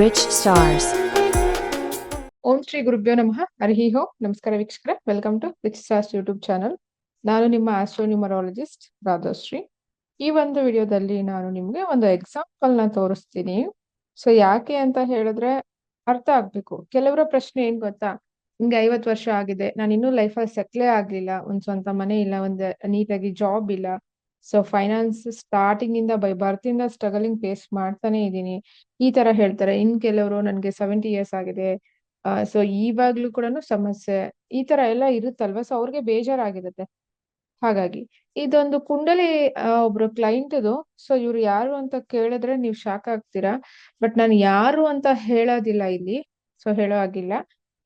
Rich stars ಓಂ ಶ್ರೀ ಗುರುಭ್ಯೋ ನಮಃ. ಹರಿ ಹೋ ನಮಸ್ಕಾರ ವೀಕ್ಷಕರೇ. Welcome to rich stars YouTube channel ನಾನು ನಿಮ್ಮ ಆಸ್ಟ್ರೋನ್ಯೂಮರಾಲಜಿಸ್ಟ್ ರಾಧಶ್ರೀ. ಈ ಒಂದು ವಿಡಿಯೋದಲ್ಲಿ ನಾನು ನಿಮ್ಗೆ ಒಂದು ಎಕ್ಸಾಂಪಲ್ನ ತೋರಿಸ್ತೀನಿ. ಸೊ ಯಾಕೆ ಅಂತ ಹೇಳಿದ್ರೆ ಅರ್ಥ ಆಗ್ಬೇಕು. ಕೆಲವರ ಪ್ರಶ್ನೆ ಏನ್ ಗೊತ್ತಾ? ನಿಮ್ಗೆ ಐವತ್ತು ವರ್ಷ ಆಗಿದೆ. ನಾನು ಇನ್ನೂ ಲೈಫಲ್ಲಿ ಸೆಟ್ಲೇ ಆಗ್ಲಿಲ್ಲ. ಒಂದ್ ಸ್ವಂತ ಮನೆ ಇಲ್ಲ, ಒಂದು ನೀಟಾಗಿ ಜಾಬ್ ಇಲ್ಲ. ಸೊ ಫೈನಾನ್ಸ್ ಸ್ಟಾರ್ಟಿಂಗ್ ಇಂದ ಬೈ ಬರ್ತಿಂದ ಸ್ಟ್ರಗಲಿಂಗ್ ಫೇಸ್ ಮಾಡ್ತಾನೆ ಇದ್ದೀನಿ. ಈ ತರ ಹೇಳ್ತಾರೆ. ಇನ್ ಕೆಲವರು ನನ್ಗೆ ಸೆವೆಂಟಿ ಇಯರ್ಸ್ ಆಗಿದೆ. ಸೊ ಇವಾಗ್ಲೂ ಕೂಡ ಸಮಸ್ಯೆ. ಈ ತರ ಎಲ್ಲ ಇರುತ್ತಲ್ವಾ? ಸೊ ಅವ್ರಿಗೆ ಬೇಜಾರಾಗಿರುತ್ತೆ. ಹಾಗಾಗಿ, ಇದೊಂದು ಕುಂಡಲಿ ಒಬ್ರು ಒಬ್ರು ಕ್ಲೈಂಟ್ದು ಸೊ ಇವ್ರು ಯಾರು ಅಂತ ಕೇಳಿದ್ರೆ ನೀವು ಶಾಕ್ ಆಗ್ತೀರಾ? ಬಟ್ ನಾನು ಯಾರು ಅಂತ ಹೇಳೋದಿಲ್ಲ ಇಲ್ಲಿ. ಸೊ ಹೇಳೋ ಆಗಿಲ್ಲ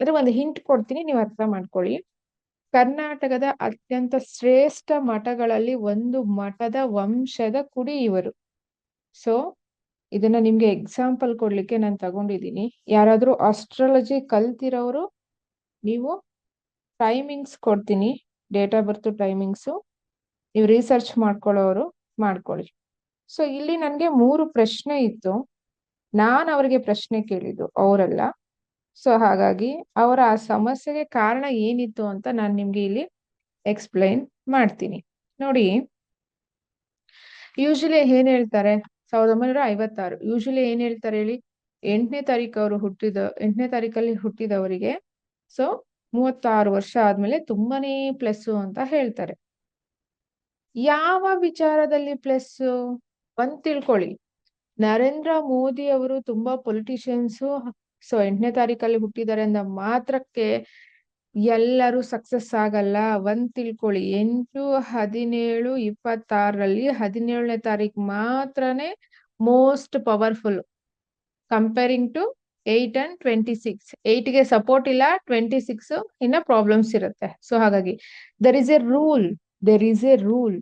ಅಂದ್ರೆ ಒಂದು ಹಿಂಟ್ ಕೊಡ್ತೀನಿ. ನೀವು ಅರ್ಥ ಮಾಡ್ಕೊಳ್ಳಿ. ಕರ್ನಾಟಕದ ಅತ್ಯಂತ ಶ್ರೇಷ್ಠ ಮಠಗಳಲ್ಲಿ ಒಂದು ಮಠದ ವಂಶದ ಕುಡಿ ಇವರು. ಸೊ ಇದನ್ನ ನಿಮ್ಗೆ ಎಕ್ಸಾಂಪಲ್ ಕೊಡ್ಲಿಕ್ಕೆ ನಾನು ತಗೊಂಡಿದ್ದೀನಿ ಯಾರಾದ್ರೂ ಆಸ್ಟ್ರಾಲಜಿ ಕಲ್ತಿರೋರು, ನೀವು ಟೈಮಿಂಗ್ಸ್ ಕೊಡ್ತೀನಿ. ಡೇಟ್ ಆಫ್ ಬರ್ತ್ ಟೈಮಿಂಗ್ಸು ನೀವು ರಿಸರ್ಚ್ ಮಾಡ್ಕೊಳ್ಳೋರು, ಮಾಡ್ಕೊಳ್ಳಿ. ಸೊ ಇಲ್ಲಿ ನನಗೆ ಮೂರು ಪ್ರಶ್ನೆ ಇತ್ತು. ನಾನು ಅವರಿಗೆ ಪ್ರಶ್ನೆ ಕೇಳಿದ್ದು, ಅವರಲ್ಲ. ಸೊ ಹಾಗಾಗಿ ಅವರ ಆ ಸಮಸ್ಯೆಗೆ ಕಾರಣ ಏನಿತ್ತು ಅಂತ ನಾನು ನಿಮ್ಗೆ ಇಲ್ಲಿ ಎಕ್ಸ್ಪ್ಲೈನ್ ಮಾಡ್ತೀನಿ. ನೋಡಿ ಯೂಶಲಿ ಏನ್ ಹೇಳ್ತಾರೆ? ಸಾವಿರದ ಒಂಬೈನೂರ ಐವತ್ತಾರು. ಯೂಶಲಿ ಏನ್ ಹೇಳ್ತಾರೆ ಹೇಳಿ? ಎಂಟನೇ ತಾರೀಕು ಅವರು ಹುಟ್ಟಿದ, ಎಂಟನೇ ತಾರೀಕಲ್ಲಿ ಹುಟ್ಟಿದವರಿಗೆ, ಸೊ ಮೂವತ್ತಾರು ವರ್ಷ ಆದ್ಮೇಲೆ ತುಂಬಾನೇ ಪ್ಲಸ್ ಅಂತ ಹೇಳ್ತಾರೆ. ಯಾವ ವಿಚಾರದಲ್ಲಿ ಪ್ಲಸ್ ಒಂದ್ ತಿಳ್ಕೊಳ್ಳಿ. ನರೇಂದ್ರ ಮೋದಿ ಅವರು ತುಂಬಾ ಪೊಲಿಟಿಷಿಯನ್ಸು ಸೊ ಎಂಟನೇ ತಾರೀಕಲ್ಲಿ ಹುಟ್ಟಿದ್ದಾರೆ ಅಂದ ಮಾತ್ರಕ್ಕೆ ಎಲ್ಲರೂ ಸಕ್ಸಸ್ ಆಗಲ್ಲ. ಒಂದ್ ತಿಳ್ಕೊಳ್ಳಿ, ಎಂಟು, ಹದಿನೇಳು, ಇಪ್ಪತ್ತಾರರಲ್ಲಿ ಹದಿನೇಳನೇ ತಾರೀಕು ಮಾತ್ರನೇ most powerful comparing to eight and twenty ಸಿಕ್ಸ್ಗೆ support ಇಲ್ಲ ಟ್ವೆಂಟಿ ಸಿಕ್ಸ್ ಇನ್ನ ಪ್ರಾಬ್ಲಮ್ಸ್ ಇರುತ್ತೆ. ಸೊ ಹಾಗಾಗಿ there is a rule there is a rule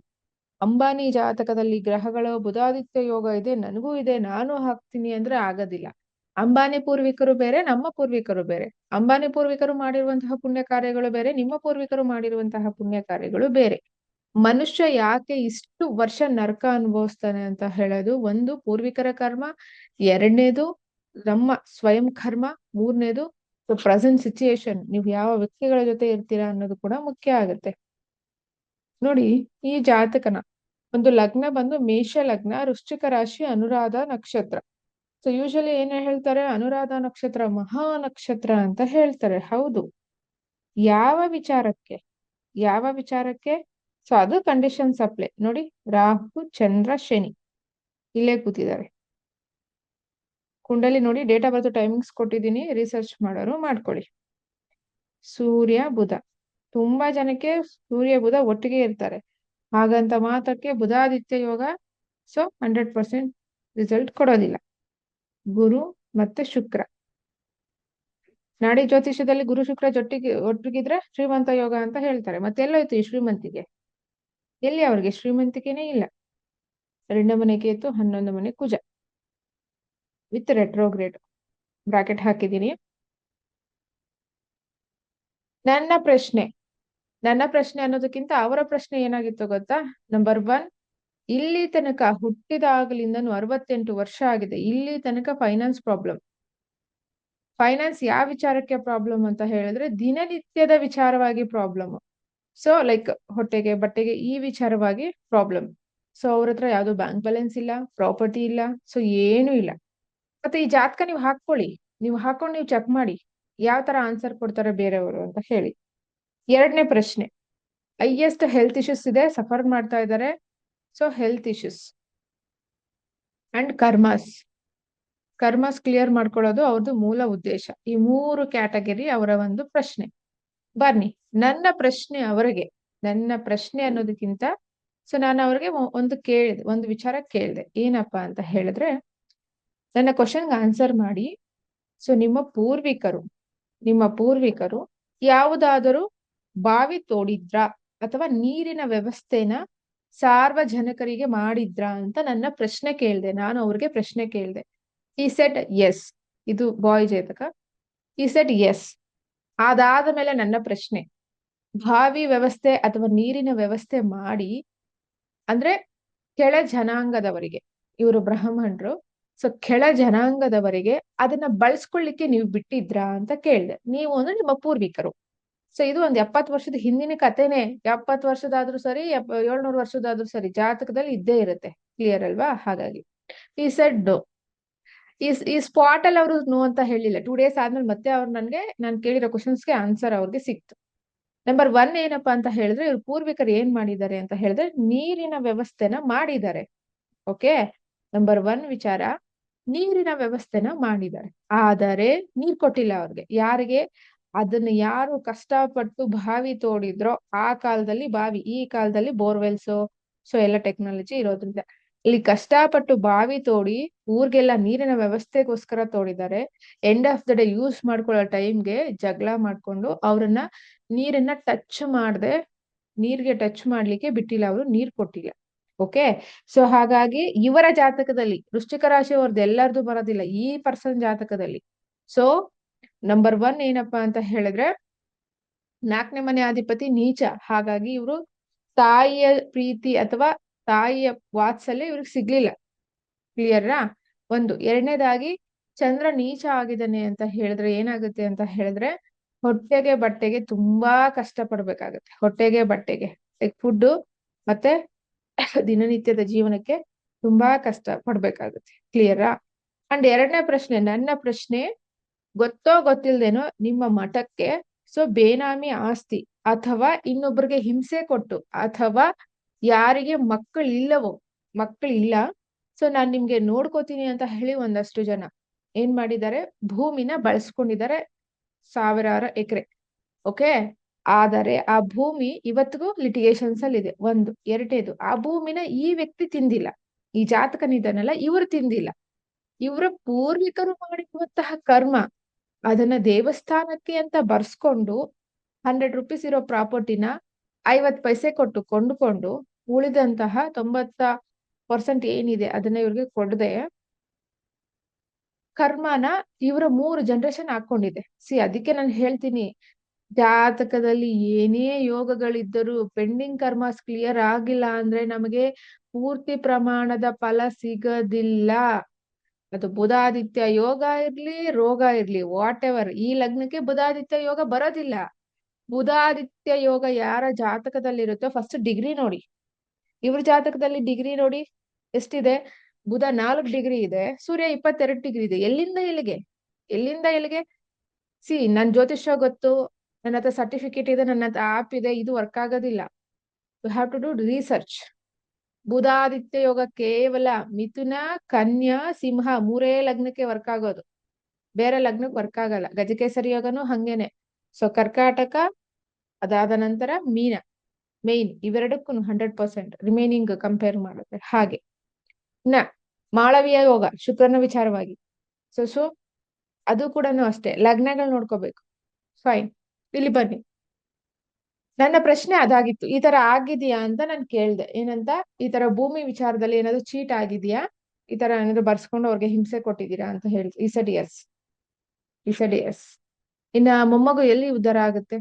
Ambani ಜಾತಕದಲ್ಲಿ ಗ್ರಹಗಳು ಬುಧಾದಿತ್ಯ ಯೋಗ ಇದೆ, ನನಗೂ ಇದೆ, ನಾನು ಹಾಕ್ತೀನಿ ಅಂದ್ರೆ ಆಗೋದಿಲ್ಲ. ಅಂಬಾನಿ ಪೂರ್ವಿಕರು ಬೇರೆ, ನಮ್ಮ ಪೂರ್ವಿಕರು ಬೇರೆ. ಅಂಬಾನಿ ಪೂರ್ವಿಕರು ಮಾಡಿರುವಂತಹ ಪುಣ್ಯ ಕಾರ್ಯಗಳು ಬೇರೆ, ನಿಮ್ಮ ಪೂರ್ವಿಕರು ಮಾಡಿರುವಂತಹ ಪುಣ್ಯ ಕಾರ್ಯಗಳು ಬೇರೆ. ಮನುಷ್ಯ ಯಾಕೆ ಇಷ್ಟು ವರ್ಷ ನರಕ ಅನುಭವಿಸ್ತಾನೆ ಅಂತ ಹೇಳೋದು? ಒಂದು, ಪೂರ್ವಿಕರ ಕರ್ಮ. ಎರಡನೇದು, ನಮ್ಮ ಸ್ವಯಂ ಕರ್ಮ. ಮೂರನೇದು ಪ್ರೆಸೆಂಟ್ ಸಿಚುಯೇಷನ್ ನೀವು ಯಾವ ವ್ಯಕ್ತಿಗಳ ಜೊತೆ ಇರ್ತೀರಾ ಅನ್ನೋದು ಕೂಡ ಮುಖ್ಯ ಆಗುತ್ತೆ. ನೋಡಿ, ಈ ಜಾತಕನ ಒಂದು ಲಗ್ನ ಬಂದು ಮೇಷ ಲಗ್ನ, ವೃಶ್ಚಿಕ ರಾಶಿ, ಅನುರಾಧ ನಕ್ಷತ್ರ. ಸೊ ಯೂಶಲಿ ಏನ್ ಹೇಳ್ತಾರೆ? ಅನುರಾಧ ನಕ್ಷತ್ರ ಮಹಾ ನಕ್ಷತ್ರ ಅಂತ ಹೇಳ್ತಾರೆ. ಹೌದು. ಯಾವ ವಿಚಾರಕ್ಕೆ? ಯಾವ ವಿಚಾರಕ್ಕೆ? ಸೊ ಅದು ಕಂಡೀಷನ್ಸ್ ಅಪ್ಲೈ ನೋಡಿ, ರಾಹು, ಚಂದ್ರ, ಶನಿ. ಇಲ್ಲೇ ಕೂತಿದ್ದಾರೆ. ಕುಂಡಲಿ ನೋಡಿ ಡೇಟ್ ಆಫ್ ಬರ್ತ್ ಟೈಮಿಂಗ್ಸ್ ಕೊಟ್ಟಿದ್ದೀನಿ. ರಿಸರ್ಚ್ ಮಾಡೋರು ಮಾಡ್ಕೊಳ್ಳಿ. ಸೂರ್ಯ, ಬುಧ. ತುಂಬಾ ಜನಕ್ಕೆ ಸೂರ್ಯ, ಬುಧ ಒಟ್ಟಿಗೆ ಇರ್ತಾರೆ. ಹಾಗಂತ ಮಾತ್ರಕ್ಕೆ ಬುಧಾದಿತ್ಯ ಯೋಗ, ಸೊ ಹಂಡ್ರೆಡ್ ಪರ್ಸೆಂಟ್ ರಿಸಲ್ಟ್ ಕೊಡೋದಿಲ್ಲ. ಗುರು ಮತ್ತೆ ಶುಕ್ರ. ನಾಡಿ ಜ್ಯೋತಿಷ್ಯದಲ್ಲಿ ಗುರು ಶುಕ್ರ ಜೊಟ್ಟಿಗೆ ಒಟ್ಟಿಗಿದ್ರೆ ಶ್ರೀಮಂತ ಯೋಗ ಅಂತ ಹೇಳ್ತಾರೆ. ಮತ್ತೆ ಎಲ್ಲೋಯ್ತು ಈ ಶ್ರೀಮಂತಿಗೆ? ಎಲ್ಲಿ ಅವ್ರಿಗೆ? ಶ್ರೀಮಂತಿಕೆನೇ ಇಲ್ಲ. ಎರಡನೇ ಮನೆ ಕೇತು ಹನ್ನೊಂದು ಮನೆ ಕುಜ. ವಿತ್ ರೆಟ್ರೋಗ್ರೇಡ್ ಬ್ರಾಕೆಟ್ ಹಾಕಿದ್ದೀನಿ. ನನ್ನ ಪ್ರಶ್ನೆ. ನನ್ನ ಪ್ರಶ್ನೆ ಅನ್ನೋದಕ್ಕಿಂತ ಅವರ ಪ್ರಶ್ನೆ ಏನಾಗಿತ್ತು ಗೊತ್ತಾ? ನಂಬರ್ ಒನ್ ಇಲ್ಲಿ ತನಕ ಹುಟ್ಟಿದಾಗಲಿಂದನೂ ಅರವತ್ತೆಂಟು ವರ್ಷ ಆಗಿದೆ. ಇಲ್ಲಿ ತನಕ ಫೈನಾನ್ಸ್ ಪ್ರಾಬ್ಲಮ್ ಫೈನಾನ್ಸ್ ಯಾವ ವಿಚಾರಕ್ಕೆ ಪ್ರಾಬ್ಲಮ್ ಅಂತ ಹೇಳಿದ್ರೆ ದಿನನಿತ್ಯದ ವಿಚಾರವಾಗಿ ಪ್ರಾಬ್ಲಮ್ ಸೊ ಲೈಕ್ ಹೊಟ್ಟೆಗೆ, ಬಟ್ಟೆಗೆ ಈ ವಿಚಾರವಾಗಿ ಪ್ರಾಬ್ಲಮ್ ಸೊ ಅವ್ರ ಹತ್ರ ಯಾವ್ದು ಬ್ಯಾಂಕ್ ಬ್ಯಾಲೆನ್ಸ್ ಇಲ್ಲ ಪ್ರಾಪರ್ಟಿ ಇಲ್ಲ ಸೊ ಏನೂ ಇಲ್ಲ. ಮತ್ತೆ ಈ ಜಾತಕ ನೀವು ಹಾಕೊಳ್ಳಿ ನೀವು ಹಾಕೊಂಡು ನೀವು ಚೆಕ್ ಮಾಡಿ. ಯಾವ ತರ ಆನ್ಸರ್ ಕೊಡ್ತಾರೆ ಬೇರೆಯವರು ಅಂತ ಹೇಳಿ. ಎರಡನೇ ಪ್ರಶ್ನೆ. ಹೈಯೆಸ್ಟ್ ಹೆಲ್ತ್ ಇಶ್ಯೂಸ್ ಇದೆ ಸಫರ್ ಮಾಡ್ತಾ ಇದ್ದಾರೆ. So health issues and karmas karmas clear ಮಾಡ್ಕೊಳ್ಳೋದು ಅವ್ರದ್ದು ಮೂಲ ಉದ್ದೇಶ. ಈ ಮೂರು ಕ್ಯಾಟಗರಿ ಅವರ ಒಂದು ಪ್ರಶ್ನೆ. ಬನ್ನಿ ನನ್ನ ಪ್ರಶ್ನೆ ಅವರಿಗೆ. ನನ್ನ ಪ್ರಶ್ನೆ ಅನ್ನೋದಕ್ಕಿಂತ ಸೊ ನಾನು ಅವ್ರಿಗೆ ಒಂದು ಕೇಳಿದೆ, ಒಂದು ವಿಚಾರ ಕೇಳಿದೆ. ಏನಪ್ಪಾ ಅಂತ ಹೇಳಿದ್ರೆ, ನನ್ನ ಕ್ವಶನ್ಗೆ ಆನ್ಸರ್ ಮಾಡಿ. ಸೊ ನಿಮ್ಮ ಪೂರ್ವಿಕರು ನಿಮ್ಮ ಪೂರ್ವಿಕರು ಯಾವುದಾದರೂ ಬಾವಿ ತೋಡಿದ್ರಾ ಅಥವಾ ನೀರಿನ ವ್ಯವಸ್ಥೆನ ಸಾರ್ವಜನಿಕರಿಗೆ ಮಾಡಿದ್ರಾ ಅಂತ ನನ್ನ ಪ್ರಶ್ನೆ ಕೇಳಿದೆ. ನಾನು ಅವ್ರಿಗೆ ಪ್ರಶ್ನೆ ಕೇಳಿದೆ. ಈ ಸೆಟ್ ಎಸ್ ಇದು ಬಾಯ್ ಜೇತಕ. ಈ ಸೆಟ್ ಎಸ್ ಅದಾದ ಮೇಲೆ ನನ್ನ ಪ್ರಶ್ನೆ, ಬಾವಿ ವ್ಯವಸ್ಥೆ ಅಥವಾ ನೀರಿನ ವ್ಯವಸ್ಥೆ ಮಾಡಿ, ಅಂದ್ರೆ ಕೆಳ ಜನಾಂಗದವರಿಗೆ, ಇವರು ಬ್ರಾಹ್ಮಣರು ಸೊ ಕೆಳ ಜನಾಂಗದವರಿಗೆ ಅದನ್ನ ಬಳಸ್ಕೊಳ್ಳಿಕ್ಕೆ ನೀವು ಬಿಟ್ಟಿದ್ರಾ ಅಂತ ಕೇಳಿದೆ. ನೀವು ಅಂದ್ರೆ ನಿಮ್ಮ ಪೂರ್ವಿಕರು. ಸೊ ಇದು ಒಂದ್ ಎಪ್ಪತ್ ವರ್ಷದ ಹಿಂದಿನ ಕಥೆನೆ ಎಪ್ಪತ್ ವರ್ಷದಾದ್ರೂ ಸರಿ ಏಳ್ನೂರ್ ವರ್ಷದಾದ್ರೂ ಸರಿ, ಜಾತಕದಲ್ಲಿ ಇದ್ದೇ ಇರುತ್ತೆ. ಕ್ಲಿಯರ್ ಅಲ್ವಾ? ಹಾಗಾಗಿ. ಈ ಸೆಡ್ ಈ ಸ್ಪಾಟ್ ಅಲ್ಲಿ ಅವರು ನೋ ಅಂತ ಹೇಳಿಲ್ಲ. ಟೂ ಡೇಸ್ ಆದ್ಮೇಲೆ ಮತ್ತೆ ಅವ್ರು ನನ್ಗೆ, ನಾನು ಕೇಳಿರೋ ಕ್ವಶನ್ಸ್ಗೆ ಆನ್ಸರ್ ಅವ್ರಿಗೆ ಸಿಕ್ತು. ನಂಬರ್ ಒನ್ ಏನಪ್ಪಾ ಅಂತ ಹೇಳಿದ್ರೆ, ಇವ್ರು ಪೂರ್ವಿಕರು ಏನ್ ಮಾಡಿದ್ದಾರೆ ಅಂತ ಹೇಳಿದ್ರೆ, ನೀರಿನ ವ್ಯವಸ್ಥೆನ ಮಾಡಿದ್ದಾರೆ. ಓಕೆ ನಂಬರ್ ಒನ್ ವಿಚಾರ, ನೀರಿನ ವ್ಯವಸ್ಥೆನ ಮಾಡಿದ್ದಾರೆ. ಆದರೆ, ನೀರ್ ಕೊಟ್ಟಿಲ್ಲ ಅವ್ರಿಗೆ. ಯಾರಿಗೆ? ಅದನ್ನ ಯಾರು ಕಷ್ಟಪಟ್ಟು ಬಾವಿ ತೋಡಿದ್ರೋ ಆ ಕಾಲದಲ್ಲಿ ಬಾವಿ, ಈ ಕಾಲದಲ್ಲಿ ಬೋರ್ವೆಲ್ಸ್. ಸೊ ಎಲ್ಲ ಟೆಕ್ನಾಲಜಿ ಇರೋದ್ರಿಂದ. ಇಲ್ಲಿ ಕಷ್ಟಪಟ್ಟು ಬಾವಿ ತೋಡಿ ಊರ್ಗೆಲ್ಲ ನೀರಿನ ವ್ಯವಸ್ಥೆಗೋಸ್ಕರ ತೋಡಿದ್ದಾರೆ. End of the day use ಮಾಡ್ಕೊಳ್ಳೋ ಟೈಮ್ಗೆ ಜಗಳ ಮಾಡ್ಕೊಂಡು ಅವ್ರನ್ನ ನೀರನ್ನ ಟಚ್ ಮಾಡದೆ, ನೀರ್ಗೆ ಟಚ್ ಮಾಡ್ಲಿಕ್ಕೆ ಬಿಟ್ಟಿಲ್ಲ ಅವರು, ನೀರ್ ಕೊಟ್ಟಿಲ್ಲ. ಓಕೆ ಸೊ ಹಾಗಾಗಿ ಇವರ ಜಾತಕದಲ್ಲಿ, ವೃಶ್ಚಿಕ ರಾಶಿ ಅವ್ರದ್ದು ಎಲ್ಲರದು ಬರೋದಿಲ್ಲ, ಈ ಪರ್ಸನ್ ಜಾತಕದಲ್ಲಿ. ಸೊ ನಂಬರ್ ಒನ್ ಏನಪ್ಪಾ ಅಂತ ಹೇಳಿದ್ರೆ, ನಾಲ್ಕನೇ ಮನೆ ಅಧಿಪತಿ ನೀಚ. ಹಾಗಾಗಿ ಇವರು ತಾಯಿಯ ಪ್ರೀತಿ ಅಥವಾ ತಾಯಿಯ ವಾತ್ಸಲ್ಯ ಇವ್ರಿಗೆ ಸಿಗ್ಲಿಲ್ಲ. ಕ್ಲಿಯರ್ರಾ ಒಂದು. ಎರಡನೇದಾಗಿ, ಚಂದ್ರ ನೀಚ ಆಗಿದ್ದಾನೆ ಅಂತ ಹೇಳಿದ್ರೆ ಏನಾಗುತ್ತೆ ಅಂತ ಹೇಳಿದ್ರೆ, ಹೊಟ್ಟೆಗೆ ಬಟ್ಟೆಗೆ ತುಂಬಾ ಕಷ್ಟ ಪಡ್ಬೇಕಾಗತ್ತೆ ಹೊಟ್ಟೆಗೆ, ಬಟ್ಟೆಗೆ. ಲೈಕ್ ಫುಡ್ ಮತ್ತೆ ದಿನನಿತ್ಯದ ಜೀವನಕ್ಕೆ ತುಂಬಾ ಕಷ್ಟ ಪಡ್ಬೇಕಾಗತ್ತೆ ಕ್ಲಿಯರಾ ಅಂಡ್ ಎರಡನೇ ಪ್ರಶ್ನೆ, ನನ್ನ ಪ್ರಶ್ನೆ ಗೊತ್ತೋ ಗೊತ್ತಿಲ್ದೇನೋ ನಿಮ್ಮ ಮಠಕ್ಕೆ, ಸೊ ಬೇನಾಮಿ ಆಸ್ತಿ ಅಥವಾ ಇನ್ನೊಬ್ಬರಿಗೆ ಹಿಂಸೆ ಕೊಟ್ಟು ಅಥವಾ ಯಾರಿಗೆ ಮಕ್ಕಳು ಇಲ್ಲ ಸೊ ನಾನ್ ನಿಮ್ಗೆ ನೋಡ್ಕೋತೀನಿ ಅಂತ ಹೇಳಿ ಒಂದಷ್ಟು ಜನ ಏನ್ ಮಾಡಿದ್ದಾರೆ, ಭೂಮಿನ ಬಳಸ್ಕೊಂಡಿದ್ದಾರೆ ಸಾವಿರಾರು ಎಕರೆ, ಓಕೆ? ಆದರೆ ಆ ಭೂಮಿ ಇವತ್ತಿಗೂ ಲಿಟಿಗೇಷನ್ಸ್ ಅಲ್ಲಿ ಇದೆ, ಒಂದು ಎರಡೇದು ಆ ಭೂಮಿನ ಈ ವ್ಯಕ್ತಿ ತಿಂದಿಲ್ಲ, ಈ ಜಾತಕನಿದ್ದಾನಲ್ಲ, ಇವರು ತಿಂದಿಲ್ಲ. ಇವರ ಪೂರ್ವಿಕರು ಮಾಡಿರುವಂತಹ ಕರ್ಮ ಅದನ್ನ ದೇವಸ್ಥಾನಕ್ಕೆ ಅಂತ ಬರ್ಸ್ಕೊಂಡು ಹಂಡ್ರೆಡ್ ರುಪೀಸ್ ಇರೋ ಪ್ರಾಪರ್ಟಿನ ಐವತ್ ಪೈಸೆ ಕೊಟ್ಟು ಕೊಂಡುಕೊಂಡು ಉಳಿದಂತಹ ತೊಂಬತ್ತ ಪರ್ಸೆಂಟ್ ಏನಿದೆ ಅದನ್ನ ಇವ್ರಿಗೆ ಕೊಡದೆ ಕರ್ಮನ ಇವರ ಮೂರು ಜನರೇಷನ್ ಹಾಕೊಂಡಿದೆ ಸಿ ಅದಕ್ಕೆ ನಾನು ಹೇಳ್ತೀನಿ, ಜಾತಕದಲ್ಲಿ ಏನೇ ಯೋಗಗಳಿದ್ದರೂ ಪೆಂಡಿಂಗ್ ಕರ್ಮಸ್ ಕ್ಲಿಯರ್ ಆಗಿಲ್ಲ ಅಂದ್ರೆ ನಮಗೆ ಪೂರ್ತಿ ಪ್ರಮಾಣದ ಫಲ ಸಿಗದಿಲ್ಲ. ಅದು ಬುಧಾದಿತ್ಯ ಯೋಗ ಇರ್ಲಿ, ರೋಗ ಇರ್ಲಿ ವಾಟ್ ಎವರ್ ಈ ಲಗ್ನಕ್ಕೆ ಬುಧಾದಿತ್ಯ ಯೋಗ ಬರೋದಿಲ್ಲ. ಬುಧಾದಿತ್ಯ ಯೋಗ ಯಾರ ಜಾತಕದಲ್ಲಿ ಇರುತ್ತೋ ಫಸ್ಟ್ ಡಿಗ್ರಿ ನೋಡಿ. ಇವ್ರ ಜಾತಕದಲ್ಲಿ ಡಿಗ್ರಿ ನೋಡಿ. ಎಷ್ಟಿದೆ? ಬುಧ ನಾಲ್ಕು ಡಿಗ್ರಿ ಇದೆ, ಸೂರ್ಯ ಇಪ್ಪತ್ತೆರಡು ಡಿಗ್ರಿ ಇದೆ. ಎಲ್ಲಿಂದ ಎಲ್ಲಿಗೆ? ಎಲ್ಲಿಂದ ಎಲ್ಲಿಗೆ? ಸಿ, ನನ್ ಜ್ಯೋತಿಷ್ಯ ಗೊತ್ತು. ನನ್ನ ಹತ್ರ ಸರ್ಟಿಫಿಕೇಟ್ ಇದೆ ನನ್ನ ಹತ್ರ ಆಪ್ ಇದೆ. ಇದು ವರ್ಕ್ ಆಗೋದಿಲ್ಲ. You have to do research ಬುಧಾದಿತ್ಯ ಯೋಗ ಕೇವಲ ಮಿಥುನ, ಕನ್ಯಾ, ಸಿಂಹ ಮೂರೇ ಲಗ್ನಕ್ಕೆ ವರ್ಕ್ ಆಗೋದು. ಬೇರೆ ಲಗ್ನಕ್ಕೆ ವರ್ಕ್ ಆಗಲ್ಲ. ಗಜಕೇಸರಿ ಯೋಗನು ಹಂಗೇನೆ. ಸೊ ಕರ್ಕಾಟಕ, ಅದಾದ ನಂತರ ಮೀನ. ಮೇನ್ ಇವೆರಡಕ್ಕೂ ಹಂಡ್ರೆಡ್ ಪರ್ಸೆಂಟ್ ರಿಮೈನಿಂಗ್ ಕಂಪೇರ್ ಮಾಡಿದ್ರೆ ಹಾಗೆ. ನ, ಮಾಳವಿಯ ಯೋಗ, ಶುಕ್ರನ ವಿಚಾರವಾಗಿ. ಸೊ ಸೊ ಅದು ಕೂಡ ಅಷ್ಟೇ. ಲಗ್ನಗಳು ನೋಡ್ಕೋಬೇಕು. ಫೈನ್ ಇಲ್ಲಿ ಬನ್ನಿ. ನನ್ನ ಪ್ರಶ್ನೆ ಅದಾಗಿತ್ತು. ಈ ತರ ಆಗಿದೆಯಾ ಅಂತ ನಾನು ಕೇಳ್ದೆ. ಏನಂತ? ಈ ತರ ಭೂಮಿ ವಿಚಾರದಲ್ಲಿ ಏನಾದ್ರು ಚೀಟ್ ಆಗಿದೆಯಾ? ಈ ತರ ಏನಾದ್ರು ಬರ್ಸ್ಕೊಂಡು ಅವ್ರಿಗೆ ಹಿಂಸೆ ಕೊಟ್ಟಿದ್ದೀರಾ ಅಂತ ಹೇಳಿ ಈ ಸಡಿ ಎಸ್ ಈ ಸಡಿ ಎಸ್ ಇನ್ನ ಮೊಮ್ಮಗು ಎಲ್ಲಿ ಉದ್ಧಾರ ಆಗುತ್ತೆ?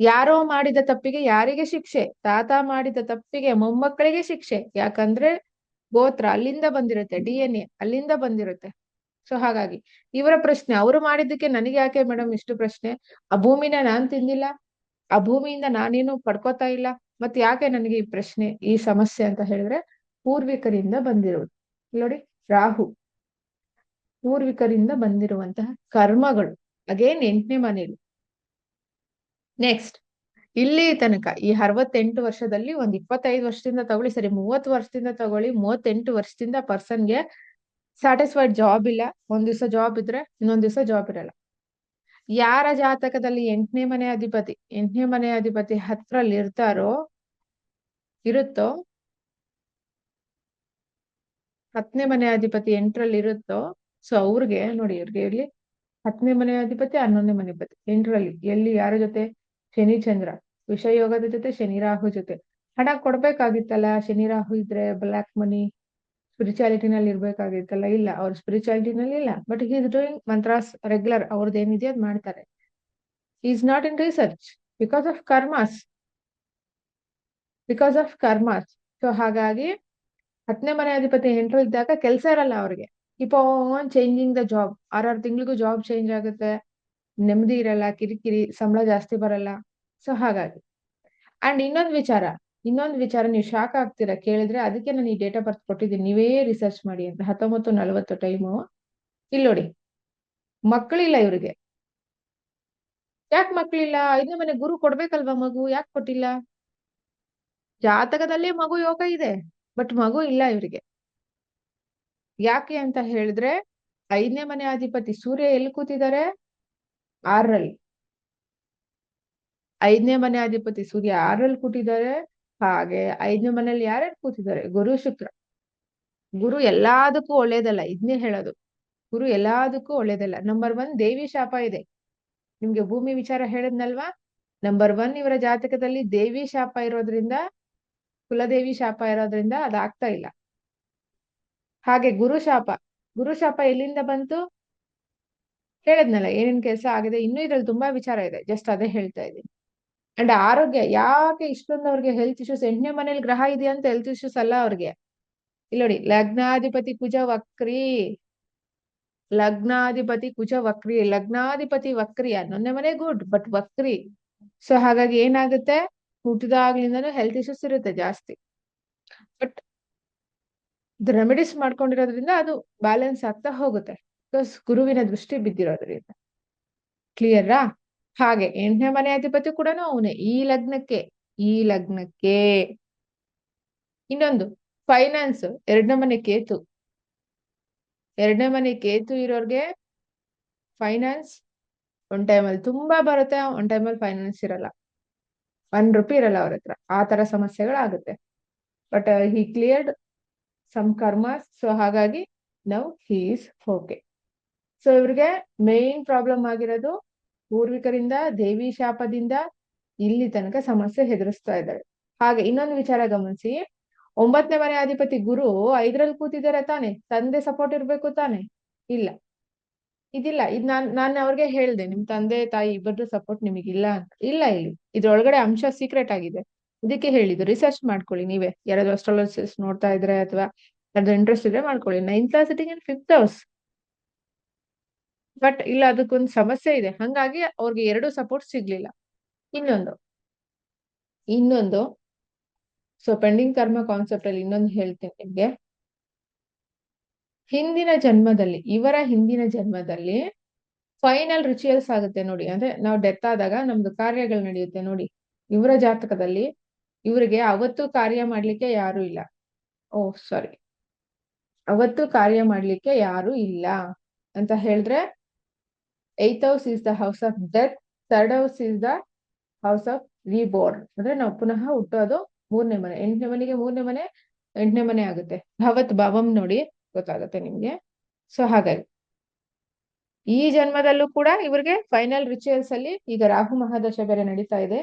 ಯಾರೋ ಮಾಡಿದ ತಪ್ಪಿಗೆ ಯಾರಿಗೆ ಶಿಕ್ಷೆ? ತಾತ ಮಾಡಿದ ತಪ್ಪಿಗೆ ಮೊಮ್ಮಕ್ಕಳಿಗೆ ಶಿಕ್ಷೆ. ಯಾಕಂದ್ರೆ ಗೋತ್ರ ಅಲ್ಲಿಂದ ಬಂದಿರುತ್ತೆ, ಡಿ ಎನ್ ಎ ಅಲ್ಲಿಂದ ಬಂದಿರುತ್ತೆ. ಸೊ ಹಾಗಾಗಿ, ಇವರ ಪ್ರಶ್ನೆ, ಅವರು ಮಾಡಿದ್ದಕ್ಕೆ ನನಗೆ ಯಾಕೆ ಮೇಡಮ್ ಇಷ್ಟು ಪ್ರಶ್ನೆ? ಆ ಭೂಮಿನ ನಾನ್ ತಿಂದಿಲ್ಲ. ಆ ಭೂಮಿಯಿಂದ ನಾನೇನು ಪಡ್ಕೋತಾ ಇಲ್ಲ. ಮತ್ತೆ ಯಾಕೆ ನನಗೆ ಈ ಪ್ರಶ್ನೆ, ಈ ಸಮಸ್ಯೆ ಅಂತ ಹೇಳಿದ್ರೆ ಪೂರ್ವಿಕರಿಂದ ಬಂದಿರುವುದು ನೋಡಿ, ರಾಹು ಪೂರ್ವಿಕರಿಂದ ಬಂದಿರುವಂತಹ ಕರ್ಮಗಳು. ಅಗೇನ್ ಎಂಟನೇ ಮನೇಲಿ. ನೆಕ್ಸ್ಟ್ ಇಲ್ಲಿ ತನಕ ಈ ಅರವತ್ತೆಂಟು ವರ್ಷದಲ್ಲಿ ಒಂದ್ ಇಪ್ಪತ್ತೈದು ವರ್ಷದಿಂದ ತಗೊಳ್ಳಿ, ಸರಿ ಮೂವತ್ತು ವರ್ಷದಿಂದ ತಗೊಳ್ಳಿ, ಮೂವತ್ತೆಂಟು ವರ್ಷದಿಂದ ಪರ್ಸನ್ಗೆ ಸ್ಯಾಟಿಸ್ಫೈಡ್ ಜಾಬ್ ಇಲ್ಲ. ಒಂದ್ ದಿವಸ ಜಾಬ್ ಇದ್ರೆ, ಇನ್ನೊಂದ್ ದಿವ್ಸ ಜಾಬ್ ಇರಲ್ಲ. ಯಾರ ಜಾತಕದಲ್ಲಿ ಎಂಟನೇ ಮನೆ ಅಧಿಪತಿ, ಎಂಟನೇ ಮನೆ ಅಧಿಪತಿ ಹತ್ರಲ್ಲಿ ಇರ್ತಾರೋ, ಇರುತ್ತೋ, ಹತ್ತನೇ ಮನೆ ಅಧಿಪತಿ ಎಂಟರಲ್ಲಿ ಇರುತ್ತೋ, ಸೊ ಅವ್ರಿಗೆ, ನೋಡಿ ಇವ್ರಿಗೆ ಇರ್ಲಿ, ಹತ್ತನೇ ಮನೆ ಅಧಿಪತಿ, ಹನ್ನೊಂದನೇ ಮನೆ ಅಧಿಪತಿ ಎಂಟರಲ್ಲಿ ಎಲ್ಲಿ, ಯಾರ ಜೊತೆ? ಶನಿ ಚಂದ್ರ ವಿಷಯೋಗದ ಜೊತೆ, ಶನಿ ರಾಹು ಜೊತೆ. ಹಣ ಕೊಡ್ಬೇಕಾಗಿತ್ತಲ್ಲ, ಶನಿ ರಾಹು ಇದ್ರೆ ಬ್ಲ್ಯಾಕ್ ಮನಿ ಸ್ಪಿರಿಚುಯಾಲಿಟಿನಲ್ಲಿ ಇರ್ಬೇಕಾಗಿತ್ತಲ್ಲ ಇಲ್ಲ, ಅವ್ರ ಸ್ಪಿರಿಚುಯಾಲಿಟಿನಲ್ಲಿ ಇಲ್ಲ but he is doing mantras regular ಅವ್ರದ್ದು ಏನಿದೆ ಅದ್ ಮಾಡ್ತಾರೆ. Is not in research because of karmas because of karmas so ಹಾಗಾಗಿ ಹತ್ತನೇ ಮನೆ ಅಧಿಪತಿ ಎಂಟ್ರಲ್ಲಿ ಇದ್ದಾಗ ಕೆಲಸ ಇರಲ್ಲ ಅವ್ರಿಗೆ. ಇಪ್ಪ ಆನ್ ಚೇಂಜಿಂಗ್ ದ ಜಾಬ್ ಆರಾರು ತಿಂಗಳಿಗೂ ಜಾಬ್ ಚೇಂಜ್ ಆಗುತ್ತೆ. ನೆಮ್ಮದಿ ಇರಲ್ಲ, ಕಿರಿಕಿರಿ, ಸಂಬಳ ಜಾಸ್ತಿ ಬರಲ್ಲ. ಸೊ ಹಾಗಾಗಿ. ಅಂಡ್ ಇನ್ನೊಂದು ವಿಚಾರ. ಇನ್ನೊಂದು ವಿಚಾರ ನೀವು ಶಾಕ್ ಆಗ್ತೀರಾ ಕೇಳಿದ್ರೆ ಅದಕ್ಕೆ ನಾನು ಈ ಡೇಟಾ ಬರ್ತ್ ಕೊಟ್ಟಿದ್ದೀನಿ. ನೀವೇ ರಿಸರ್ಚ್ ಮಾಡಿ ಅಂತ. ಹತ್ತೊಂಬತ್ತು ನಲವತ್ತು ಟೈಮು ಇಲ್ಲಿ ನೋಡಿ. ಮಕ್ಕಳಿಲ್ಲ ಇವ್ರಿಗೆ. ಯಾಕೆ ಮಕ್ಕಳಿಲ್ಲ? ಐದನೇ ಮನೆ ಗುರು ಕೊಡ್ಬೇಕಲ್ವಾ ಮಗು? ಯಾಕೆ ಕೊಟ್ಟಿಲ್ಲ? ಜಾತಕದಲ್ಲೇ ಮಗು ಯೋಗ ಇದೆ ಬಟ್ ಮಗು ಇಲ್ಲ ಇವರಿಗೆ. ಯಾಕೆ ಅಂತ ಹೇಳಿದ್ರೆ ಐದನೇ ಮನೆ ಅಧಿಪತಿ ಸೂರ್ಯ ಎಲ್ಲಿ ಕೂತಿದ್ದಾರೆ? ಆರರಲ್ಲಿ. ಐದನೇ ಮನೆ ಅಧಿಪತಿ ಸೂರ್ಯ ಆರಲ್ಲಿ ಕೂತಿದ್ದಾರೆ. ಹಾಗೆ ಐದನೇ ಮನೇಲಿ ಯಾರ್ಯಾರು ಕೂತಿದ್ದಾರೆ? ಗುರು, ಶುಕ್ರ. ಗುರು ಎಲ್ಲದಕ್ಕೂ ಒಳ್ಳೇದಲ್ಲ ಇದನ್ನೇ ಹೇಳೋದು. ಗುರು ಎಲ್ಲದಕ್ಕೂ ಒಳ್ಳೇದಲ್ಲ. ನಂಬರ್ ಒನ್ ದೇವಿ ಶಾಪ ಇದೆ. ನಿಮ್ಗೆ ಭೂಮಿ ವಿಚಾರ ಹೇಳಿದ್ನಲ್ವಾ? ನಂಬರ್ ಒನ್ ಇವರ ಜಾತಕದಲ್ಲಿ ದೇವಿ ಶಾಪ ಇರೋದ್ರಿಂದ, ಕುಲದೇವಿ ಶಾಪ ಇರೋದ್ರಿಂದ ಅದಾಗ್ತಾ ಇಲ್ಲ. ಹಾಗೆ ಗುರು ಶಾಪ. ಗುರು ಶಾಪ ಎಲ್ಲಿಂದ ಬಂತು? ಹೇಳದ್ನಲ್ಲ, ಏನೇನ್ ಕೆಲಸ ಆಗಿದೆ? ಇನ್ನೂ ಇದ್ರಲ್ಲಿ ತುಂಬಾ ವಿಚಾರ ಇದೆ. ಜಸ್ಟ್ ಅದೇ ಹೇಳ್ತಾ ಇದ್ದೀನಿ. ಅಂಡ್ ಆರೋಗ್ಯ, ಯಾಕೆ ಇಷ್ಟೊಂದು ಅವ್ರಿಗೆ ಹೆಲ್ತ್ ಇಶ್ಯೂಸ್ ಎಂಟನೇ ಮನೇಲಿ ಗ್ರಹ ಇದೆಯಾ ಅಂತ ಹೆಲ್ತ್ ಇಶ್ಯೂಸ್ ಅಲ್ಲ ಅವ್ರಿಗೆ. ಇಲ್ಲಿ ನೋಡಿ, ಲಗ್ನಾಧಿಪತಿ ಕುಜ ವಕ್ರಿ ಲಗ್ನಾಧಿಪತಿ ಕುಜ ವಕ್ರಿ ಲಗ್ನಾಧಿಪತಿ ವಕ್ರಿ ಹನ್ನೊಂದನೇ ಮನೆ ಗುಡ್ ಬಟ್ ವಕ್ರಿ. ಸೊ ಹಾಗಾಗಿ ಏನಾಗುತ್ತೆ? ಹುಟ್ಟಿದಾಗ್ಲಿಂದನೂ ಹೆಲ್ತ್ ಇಶ್ಯೂಸ್ ಇರುತ್ತೆ ಜಾಸ್ತಿ. ಬಟ್ ರೆಮಿಡೀಸ್ ಮಾಡ್ಕೊಂಡಿರೋದ್ರಿಂದ ಅದು ಬ್ಯಾಲೆನ್ಸ್ ಆಗ್ತಾ ಹೋಗುತ್ತೆ. ಬಿಕಾಸ್ ಗುರುವಿನ ದೃಷ್ಟಿ ಬಿದ್ದಿರೋದ್ರಿಂದ. ಕ್ಲಿಯರಾ ಹಾಗೆ ಎಂಟನೇ ಮನೆ ಅಧಿಪತಿ ಕೂಡ ಅವನೇ. ಈ ಲಗ್ನಕ್ಕೆ ಈ ಲಗ್ನಕ್ಕೆ. ಇನ್ನೊಂದು ಫೈನಾನ್ಸ್ ಎರಡನೇ ಮನೆ ಕೇತು. ಎರಡನೇ ಮನೆ ಕೇತು ಇರೋರ್ಗೆ ಫೈನಾನ್ಸ್ ಒಂದ್ ಟೈಮಲ್ಲಿ ತುಂಬಾ ಬರುತ್ತೆ, ಒಂದ್ ಟೈಮಲ್ಲಿ ಫೈನಾನ್ಸ್ ಇರಲ್ಲ. ಒನ್ ರುಪಿ ಇರಲ್ಲ ಅವ್ರ ಹತ್ರ. ಆ ತರ ಸಮಸ್ಯೆಗಳಾಗುತ್ತೆ. But he cleared some karma so ಹಾಗಾಗಿ ನೌ ಹೀಸ್ ಓಕೆ ಸೊ ಇವ್ರಿಗೆ ಮೇನ್ ಪ್ರಾಬ್ಲಮ್ ಆಗಿರೋದು ಪೂರ್ವಿಕರಿಂದ, ದೇವಿ ಶಾಪದಿಂದ ಇಲ್ಲಿ ತನಕ ಸಮಸ್ಯೆ ಎದುರಿಸ್ತಾ ಇದ್ದಾರೆ ಹಾಗೆ ಇನ್ನೊಂದು ವಿಚಾರ ಗಮನಿಸಿ. ಒಂಬತ್ತನೇ ಮನೆ ಅಧಿಪತಿ ಗುರು ಐದರಲ್ಲಿ ಕೂತಿದ್ದಾರೆ ತಾನೆ? ತಂದೆ ಸಪೋರ್ಟ್ ಇರ್ಬೇಕು ತಾನೆ? ಇಲ್ಲ. ಇದಿಲ್ಲ. ಇದ್ ನಾನ್, ನಾನು ಅವ್ರಿಗೆ ಹೇಳ್ದೆ, ನಿಮ್ ತಂದೆ, ತಾಯಿ ಇಬ್ಬರದ್ದು ಸಪೋರ್ಟ್ ನಿಮಗಿಲ್ಲ ಅಂತ. ಇಲ್ಲ ಇಲ್ಲಿ. ಇದ್ರೊಳಗಡೆ ಅಂಶ ಸೀಕ್ರೆಟ್ ಆಗಿದೆ. ಇದಕ್ಕೆ ಹೇಳಿದ್ದು ರಿಸರ್ಚ್ ಮಾಡ್ಕೊಳ್ಳಿ ನೀವೇ. ಯಾರಾದ್ರೂ ಅಸ್ಟ್ರಾಲಜಿಸ್ಟ್ ನೋಡ್ತಾ ಇದ್ರೆ ಅಥವಾ ಯಾರಾದ್ರೂ ಇಂಟ್ರೆಸ್ಟ್ ಇದ್ರೆ ಮಾಡ್ಕೊಳ್ಳಿ. Ninth class in fifth house but ಇಲ್ಲ, ಅದಕ್ಕೊಂದು ಸಮಸ್ಯೆ ಇದೆ. ಹಂಗಾಗಿ ಅವ್ರಿಗೆ ಎರಡು ಸಪೋರ್ಟ್ ಸಿಗ್ಲಿಲ್ಲ. ಇನ್ನೊಂದು. ಇನ್ನೊಂದು ಸೊ ಪೆಂಡಿಂಗ್ ಕರ್ಮ ಕಾನ್ಸೆಪ್ಟ್ ಅಲ್ಲಿ ಇನ್ನೊಂದು ಹೇಳ್ತೀನಿ ನಿಮ್ಗೆ. ಹಿಂದಿನ ಜನ್ಮದಲ್ಲಿ, ಇವರ ಹಿಂದಿನ ಜನ್ಮದಲ್ಲಿ ಫೈನಲ್ ರಿಚುಯಲ್ಸ್ ಆಗುತ್ತೆ ನೋಡಿ. ಅಂದ್ರೆ ನಾವು ಡೆತ್ ಆದಾಗ ನಮ್ದು ಕಾರ್ಯಗಳು ನಡೆಯುತ್ತೆ ನೋಡಿ. ಇವರ ಜಾತಕದಲ್ಲಿ ಇವರಿಗೆ ಅವತ್ತು ಕಾರ್ಯ ಮಾಡ್ಲಿಕ್ಕೆ ಯಾರು ಇಲ್ಲ. ಓ ಸಾರಿ ಅವತ್ತು ಕಾರ್ಯ ಮಾಡ್ಲಿಕ್ಕೆ ಯಾರು ಇಲ್ಲ ಅಂತ ಹೇಳಿದ್ರೆ eighth house is the house of death third house is the house of reborn ಅಂದ್ರೆ ನಾವು ಪುನಃ ಹುಟ್ಟೋದು ಮೂರನೇ ಮನೆ. ಎಂಟನೇ ಮನೆಗೆ ಮೂರನೇ ಮನೆ, ಎಂಟನೇ ಮನೆ ಆಗುತ್ತೆ. ಭವತ್ ಭಾವಂ ನೋಡಿ ಗೊತ್ತಾಗುತ್ತೆ ನಿಮ್ಗೆ. ಸೊ ಹಾಗಾಗಿ ಈ ಜನ್ಮದಲ್ಲೂ ಕೂಡ ಇವ್ರಿಗೆ ಫೈನಲ್ ರಿಚುಯಲ್ಸ್ ಅಲ್ಲಿ ಈಗ ರಾಹು ಮಹಾದಶ ಬೇರೆ ನಡೀತಾ ಇದೆ.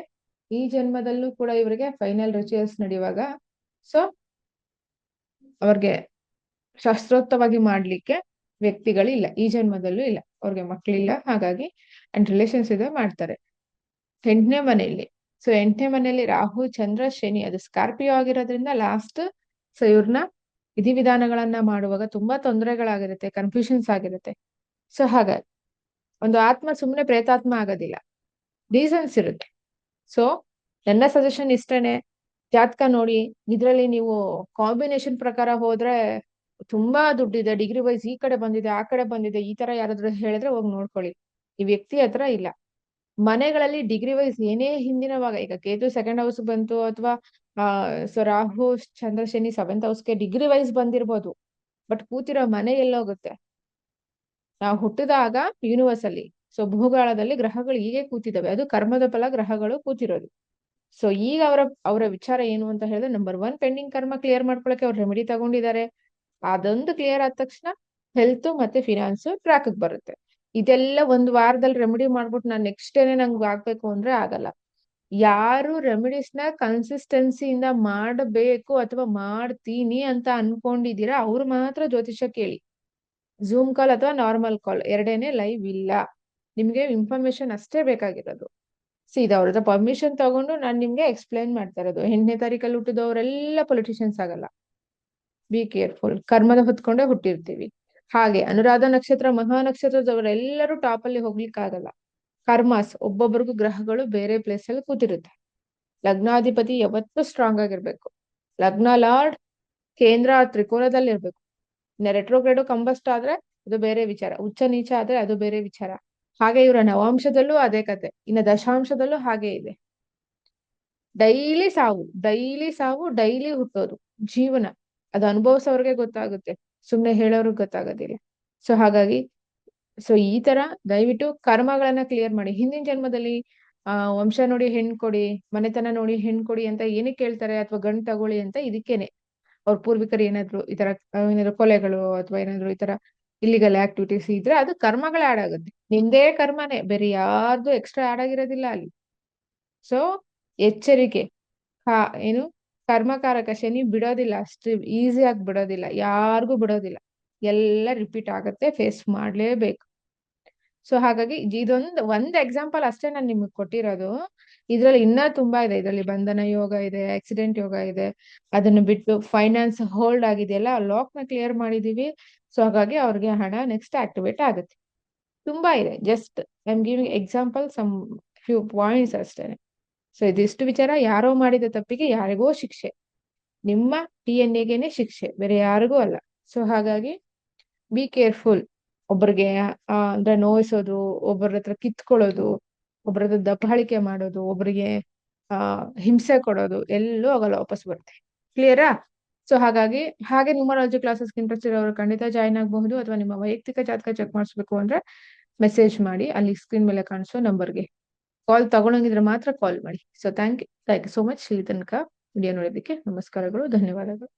ಈ ಜನ್ಮದಲ್ಲೂ ಕೂಡ ಇವರಿಗೆ ಫೈನಲ್ ರಿಚುಯಲ್ಸ್ ನಡೆಯುವಾಗ. ಸೊ ಅವ್ರಿಗೆ ಶಾಸ್ತ್ರೋಕ್ತವಾಗಿ ಮಾಡ್ಲಿಕ್ಕೆ ವ್ಯಕ್ತಿಗಳಿಲ್ಲ, ಈ ಜನ್ಮದಲ್ಲೂ ಇಲ್ಲ, ಅವ್ರಿಗೆ ಮಕ್ಳಿಲ್ಲ, ಹಾಗಾಗಿ ಅಂಡ್ ರಿಲೇಷನ್ಸ್ ಇದೆ ಮಾಡ್ತಾರೆ. ಎಂಟನೇ ಮನೆಯಲ್ಲಿ ಸೊ ಎಂಟನೇ ಮನೆಯಲ್ಲಿ ರಾಹು, ಚಂದ್ರ, ಶನಿ, ಅದು ಸ್ಕಾರ್ಪಿಯೋ ಆಗಿರೋದ್ರಿಂದ ಲಾಸ್ಟ್ ಸೊ ಇವ್ರನ್ನ ವಿಧಿವಿಧಾನಗಳನ್ನ ಮಾಡುವಾಗ ತುಂಬಾ ತೊಂದರೆಗಳಾಗಿರುತ್ತೆ ಕನ್ಫ್ಯೂಷನ್ಸ್ ಆಗಿರುತ್ತೆ. ಸೊ ಹಾಗಾಗಿ, ಒಂದು ಆತ್ಮ ಸುಮ್ಮನೆ ಪ್ರೇತಾತ್ಮ ಆಗೋದಿಲ್ಲ ರೀಸನ್ಸ್ ಇರುತ್ತೆ. ಸೊ ನನ್ನ ಸಜೆಷನ್ ಇಷ್ಟೇನೆ, ಜಾತಕ ನೋಡಿ, ಇದ್ರಲ್ಲಿ ನೀವು ಕಾಂಬಿನೇಷನ್ ಪ್ರಕಾರ ಹೋದ್ರೆ ತುಂಬಾ ದುಡ್ಡಿದೆ ಡಿಗ್ರಿ ವೈಸ್ ಈ ಕಡೆ ಬಂದಿದೆ, ಆ ಕಡೆ ಬಂದಿದೆ, ಈ ತರ ಯಾರಾದ್ರೂ ಹೇಳಿದ್ರೆ ಹೋಗಿ ನೋಡ್ಕೊಳ್ಳಿ. ಈ ವ್ಯಕ್ತಿ ಹತ್ರ ಇಲ್ಲ. ಮನೆಗಳಲ್ಲಿ ಡಿಗ್ರಿ ವೈಸ್ ಏನೇ ಹಿಂದಿನವಾಗ, ಈಗ ಕೇತು ಸೆಕೆಂಡ್ ಹೌಸ್ ಬಂತು ಅಥವಾ, ಆ, ಸೊ ರಾಹು, ಚಂದ್ರ, ಶನಿ ಸೆವೆಂತ್ ಹೌಸ್ಗೆ ಡಿಗ್ರಿ ವೈಸ್ ಬಂದಿರ್ಬೋದು. ಬಟ್ ಕೂತಿರೋ ಮನೆ ಎಲ್ಲೋಗುತ್ತೆ. ನಾವು ಹುಟ್ಟಿದಾಗ ಯೂನಿವರ್ಸ್ ಅಲ್ಲಿ, ಸೊ ಭೂಗೋಳದಲ್ಲಿ ಗ್ರಹಗಳು ಹೀಗೆ ಕೂತಿದ್ದಾವೆ. ಅದು ಕರ್ಮದ ಫಲ ಗ್ರಹಗಳು ಕೂತಿರೋದು. ಸೊ ಈಗ ಅವರ ಅವರ ವಿಚಾರ ಏನು ಅಂತ ಹೇಳಿದ್ರೆ number one pending karma clear ಮಾಡ್ಕೊಳಕ್ಕೆ ಅವ್ರು ರೆಮಿಡಿ ತಗೊಂಡಿದ್ದಾರೆ. ಅದೊಂದು ಕ್ಲಿಯರ್ ಆದ ತಕ್ಷಣ ಹೆಲ್ತ್ ಮತ್ತೆ ಫಿನಾನ್ಸ್ ಟ್ರ್ಯಾಕ್ ಬರುತ್ತೆ. ಇದೆಲ್ಲ ಒಂದ್ ವಾರದಲ್ಲಿ ರೆಮಿಡಿ ಮಾಡ್ಬಿಟ್ಟು ನಾನು ನೆಕ್ಸ್ಟ್ ಡೇನೆ ನಂಗೆ ಆಗ್ಬೇಕು ಅಂದ್ರೆ ಆಗಲ್ಲ. ಯಾರು ರೆಮಿಡೀಸ್ನ ಕನ್ಸಿಸ್ಟೆನ್ಸಿಯಿಂದ ಮಾಡಬೇಕು ಅಥವಾ ಮಾಡ್ತೀನಿ ಅಂತ ಅನ್ಕೊಂಡಿದ್ದೀರಾ ಅವ್ರು ಮಾತ್ರ ಜ್ಯೋತಿಷ ಕೇಳಿ. ಝೂಮ್ ಕಾಲ್ ಅಥವಾ ನಾರ್ಮಲ್ ಕಾಲ್ ಎರಡೇನೆ ಲೈವ್ ಇಲ್ಲ. ನಿಮ್ಗೆ ಇನ್ಫಾರ್ಮೇಶನ್ ಅಷ್ಟೇ ಬೇಕಾಗಿರೋದು. ಸಿ ಅವ್ರದ್ದು ಪರ್ಮಿಷನ್ ತಗೊಂಡು ನಾನು ನಿಮ್ಗೆ ಎಕ್ಸ್ಪ್ಲೈನ್ ಮಾಡ್ತಾ ಇರೋದು. ಎಂಟನೇ ತಾರೀಕಲ್ಲಿ ಹುಟ್ಟಿದವರೆಲ್ಲ ಪೊಲಿಟಿಷಿಯನ್ಸ್ ಆಗಲ್ಲ. ಬಿ ಕೇರ್ಫುಲ್ ಕರ್ಮದ ಹೊತ್ಕೊಂಡೇ ಹುಟ್ಟಿರ್ತೀವಿ. ಹಾಗೆ ಅನುರಾಧ ನಕ್ಷತ್ರ, ಮಹಾ ನಕ್ಷತ್ರದವರೆಲ್ಲರೂ ಟಾಪ್ ಅಲ್ಲಿ ಹೋಗ್ಲಿಕ್ಕಾಗಲ್ಲ. ಕರ್ಮಾಸ್ ಒಬ್ಬೊಬ್ಬರಿಗೂ ಗ್ರಹಗಳು ಬೇರೆ ಪ್ಲೇಸ್ ಅಲ್ಲಿ ಕೂತಿರುತ್ತೆ. ಲಗ್ನಾಧಿಪತಿ ಯಾವತ್ತು ಸ್ಟ್ರಾಂಗ್ ಆಗಿರ್ಬೇಕು. ಲಗ್ನ ಲಾರ್ಡ್ ಕೇಂದ್ರ ತ್ರಿಕೋನದಲ್ಲಿ ಇರ್ಬೇಕು ರೆಟ್ರೋಗ್ರೇಡು ಕಂಬಸ್ಟ್ ಆದ್ರೆ ಅದು ಬೇರೆ ವಿಚಾರ. ಉಚ್ಚ ನೀಚ ಆದ್ರೆ ಅದು ಬೇರೆ ವಿಚಾರ. ಹಾಗೆ ಇವರ ನವಾಂಶದಲ್ಲೂ ಅದೇ ಕತೆ. ಇನ್ನು ದಶಾಂಶದಲ್ಲೂ ಹಾಗೆ ಇದೆ. ಡೈಲಿ ಸಾವು ಡೈಲಿ ಸಾವು, ಡೈಲಿ ಹುಟ್ಟೋದು, ಜೀವನ. ಅದು ಅನುಭವಿಸೋರ್ಗೆ ಗೊತ್ತಾಗುತ್ತೆ, ಸುಮ್ನೆ ಹೇಳೋರ್ಗ್ ಗೊತ್ತಾಗೋದಿಲ್ಲ. ಸೊ ಹಾಗಾಗಿ ಸೊ ಈ ತರ ದಯವಿಟ್ಟು ಕರ್ಮಗಳನ್ನ ಕ್ಲಿಯರ್ ಮಾಡಿ. ಹಿಂದಿನ ಜನ್ಮದಲ್ಲಿ, ಆ, ವಂಶ ನೋಡಿ ಹೆಣ್ ಕೊಡಿ, ಮನೆತನ ನೋಡಿ ಹೆಣ್ ಕೊಡಿ ಅಂತ ಏನಕ್ಕೆ ಹೇಳ್ತಾರೆ ಅಥವಾ ಗಂಡ್ ತಗೊಳ್ಳಿ ಅಂತ ಇದಕ್ಕೇನೆ. ಅವ್ರ ಪೂರ್ವಿಕರು ಏನಾದ್ರು ಈ ತರ ಏನಾದ್ರು ಕೊಲೆಗಳು ಅಥವಾ ಏನಾದ್ರು ಈ ತರ ಇಲ್ಲಿಗಲ್ ಆಕ್ಟಿವಿಟೀಸ್ ಇದ್ರೆ ಅದು ಕರ್ಮಗಳ ಆಡ್ ಆಗುತ್ತೆ. ನಿಂದೇ ಕರ್ಮನೇ, ಬೇರೆ ಯಾರ್ದು ಎಕ್ಸ್ಟ್ರಾ ಆಡ್ ಆಗಿರೋದಿಲ್ಲ ಅಲ್ಲಿ. ಸೊ ಎಚ್ಚರಿಕೆ, ಹಾ, ಏನು? ಕರ್ಮಕಾರಕ ಶನಿ ಬಿಡೋದಿಲ್ಲ, ಅಷ್ಟು ಆಗಿ ಬಿಡೋದಿಲ್ಲ, ಯಾರಿಗೂ ಬಿಡೋದಿಲ್ಲ. ಎಲ್ಲ ರಿಪೀಟ್ ಆಗತ್ತೆ ಫೇಸ್ ಮಾಡ್ಲೇಬೇಕು. ಸೊ ಹಾಗಾಗಿ ಇದೊಂದು, ಒಂದ್ ಎಕ್ಸಾಂಪಲ್ ಅಷ್ಟೇ ನಾನು ನಿಮಗೆ ಕೊಟ್ಟಿರೋದು. ಇದ್ರಲ್ಲಿ ಇನ್ನ ತುಂಬಾ ಇದೆ. ಇದರಲ್ಲಿ ಬಂಧನ ಯೋಗ ಇದೆ ಆಕ್ಸಿಡೆಂಟ್ ಯೋಗ ಇದೆ. ಅದನ್ನು ಬಿಟ್ಟು ಫೈನಾನ್ಸ್ ಹೋಲ್ಡ್ ಆಗಿದೆಯಲ್ಲ ಲಾಕ್ನ ಕ್ಲಿಯರ್ ಮಾಡಿದೀವಿ. ಸೊ ಹಾಗಾಗಿ ಅವ್ರಿಗೆ ಹಣ ನೆಕ್ಸ್ಟ್ ಆಕ್ಟಿವೇಟ್ ಆಗುತ್ತೆ. ತುಂಬಾ ಇದೆ. Just I am giving example some few points ಅಷ್ಟೇನೆ. ಸೊ ಇದಿಷ್ಟು ವಿಚಾರ ಯಾರೋ ಮಾಡಿದ ತಪ್ಪಿಗೆ ಯಾರಿಗೋ ಶಿಕ್ಷೆ. ನಿಮ್ಮ ಟಿ ಎನ್ ಎಗೆನೆ ಶಿಕ್ಷೆ ಬೇರೆ ಯಾರಿಗೂ ಅಲ್ಲ. ಸೊ ಹಾಗಾಗಿ ಬಿ ಕೇರ್ಫುಲ್ ಒಬ್ರಿಗೆ ಆ, ಅಂದ್ರೆ ನೋಯಿಸೋದು ಒಬ್ಬರ ಹತ್ರ ಕಿತ್ಕೊಳ್ಳೋದು ಒಬ್ಬರ ಹತ್ರ ದಬ್ಬಾಳಿಕೆ ಮಾಡೋದು ಒಬ್ಬರಿಗೆ ಆ ಹಿಂಸೆ ಕೊಡೋದು ಎಲ್ಲೂ ಆಗಲ್ಲ ವಾಪಸ್ ಬರುತ್ತೆ. ಕ್ಲಿಯರಾ ಸೊ ಹಾಗಾಗಿ ಹಾಗೆ ನ್ಯೂಮರಾಲಜಿ ಕ್ಲಾಸಸ್ ಇಂಟ್ರೆಸ್ಟ್ ಇರೋರು ಖಂಡಿತ ಜಾಯ್ನ್ ಆಗಬಹುದು ಅಥವಾ ನಿಮ್ಮ ವೈಯಕ್ತಿಕ ಜಾತಕ ಚೆಕ್ ಮಾಡಿಸ್ಬೇಕು ಅಂದ್ರೆ ಮೆಸೇಜ್ ಮಾಡಿ ಅಲ್ಲಿ ಸ್ಕ್ರೀನ್ ಮೇಲೆ ಕಾಣಿಸೋ ನಂಬರ್ಗೆ ಕಾಲ್ ತಗೊಳಂಗಿದ್ರೆ ಮಾತ್ರ ಕಾಲ್ ಮಾಡಿ. So thank you thank you so much ಇಲ್ಲಿ ತನಕ ವಿಡಿಯೋ ನೋಡೋದಕ್ಕೆ ನಮಸ್ಕಾರಗಳು, ಧನ್ಯವಾದಗಳು.